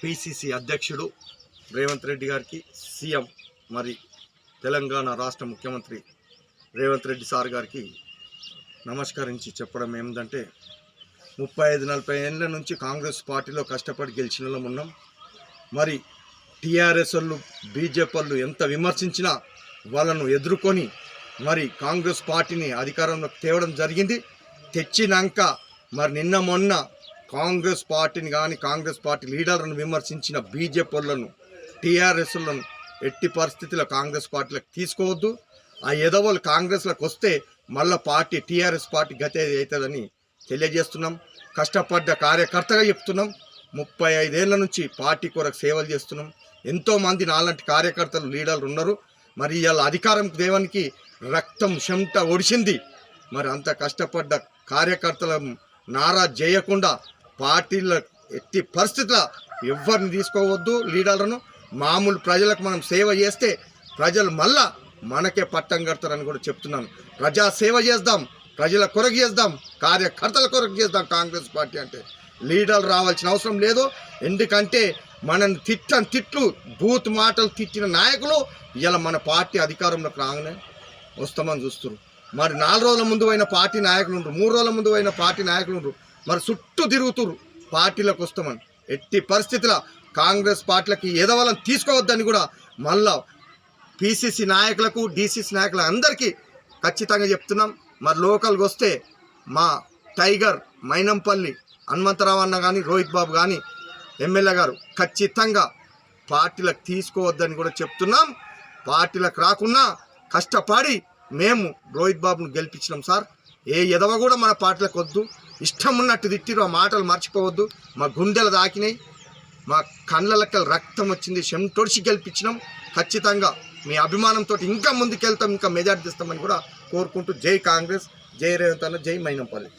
PCC అధ్యక్షుడు రేవంత్ రెడ్డి గారికి CM మరి తెలంగాణ రాష్ట్ర ముఖ్యమంత్రి రేవంత్ రెడ్డి సార్ గారికి నమస్కరించి చెప్పడం ఏమిటంటే ముప్పై ఐదు నలభై ఏళ్ళ నుంచి కాంగ్రెస్ పార్టీలో కష్టపడి గెలిచిన వాళ్ళం ఉన్నాం. మరి టీఆర్ఎస్ వాళ్ళు బీజేపీ వాళ్ళు ఎంత విమర్శించినా వాళ్ళను ఎదుర్కొని మరి కాంగ్రెస్ పార్టీని అధికారంలోకి తేవడం జరిగింది. తెచ్చినాక మరి నిన్న మొన్న కాంగ్రెస్ పార్టీని కానీ కాంగ్రెస్ పార్టీ లీడర్లను విమర్శించిన బీజేపీలను టీఆర్ఎస్లను ఎట్టి పరిస్థితుల్లో కాంగ్రెస్ పార్టీలకు తీసుకోవద్దు. ఆ ఎదవలు కాంగ్రెస్లకు వస్తే మళ్ళా పార్టీ టీఆర్ఎస్ పార్టీ గతే అవుతుందని తెలియజేస్తున్నాం. కష్టపడ్డ కార్యకర్తగా చెప్తున్నాం. ముప్పై ఐదేళ్ళ నుంచి పార్టీ కొరకు సేవలు చేస్తున్నాం. ఎంతోమంది నాలాంటి కార్యకర్తలు లీడర్లు ఉన్నారు. మరి ఇవాళ అధికారం దేవానికి రక్తం చెమట ఒడిసింది. మరి అంత కష్టపడ్డ కార్యకర్తల నారా చేయకుండా పార్టీల ఎట్టి పరిస్థితుల ఎవరిని తీసుకోవద్దు లీడర్లను. మామూలు ప్రజలకు మనం సేవ చేస్తే ప్రజలు మళ్ళా మనకే పట్టం కడతారని కూడా చెప్తున్నాను. ప్రజా సేవ చేద్దాం ప్రజల కొరకు చేద్దాం కార్యకర్తల కొరకు చేద్దాం కాంగ్రెస్ పార్టీ అంటే. లీడర్లు రావాల్సిన అవసరం లేదు. ఎందుకంటే మనని తిట్టని తిట్లు బూత్ మాటలు తిట్టిన నాయకులు ఇలా మన పార్టీ అధికారంలోకి రాగానే వస్తామని చూస్తున్నారు మరి నాలుగు రోజుల ముందు అయిన పార్టీ నాయకులు ఉండరు మూడు రోజుల ముందు అయిన పార్టీ నాయకులు ఉండరు. మరి చుట్టూ తిరుగుతురు పార్టీలకు వస్తామని. ఎట్టి పరిస్థితుల కాంగ్రెస్ పార్టీలకి ఎదవలను తీసుకోవద్దని కూడా మళ్ళా పిసిసి నాయకులకు డిసిసి నాయకుల అందరికీ ఖచ్చితంగా చెప్తున్నాం. మరి లోకల్కి వస్తే మా టైగర్ మైనంపల్లి హనుమంతరావు అన్న కానీ రోహిత్ బాబు కానీ ఎమ్మెల్యే గారు ఖచ్చితంగా పార్టీలకు తీసుకోవద్దని కూడా చెప్తున్నాం. పార్టీలకు రాకున్నా కష్టపడి మేము రోహిత్ బాబును గెలిపించినాం సార్. ఏ ఎదవ కూడా మన పార్టీలకు వద్దు. ఇష్టం ఉన్నట్టు తిట్టిరు ఆ మాటలు మర్చిపోవద్దు. మా గుండెలు దాకినాయి. మా కళ్ళ లెక్కల రక్తం వచ్చింది. చెమటొడిచి గెలిపించినాం. ఖచ్చితంగా మీ అభిమానంతో ఇంకా ముందుకెళ్తాం ఇంకా మెజార్టీ ఇస్తామని కూడా కోరుకుంటూ జై కాంగ్రెస్ జై రేవంత్ అన్న జై మైనంపల్లి.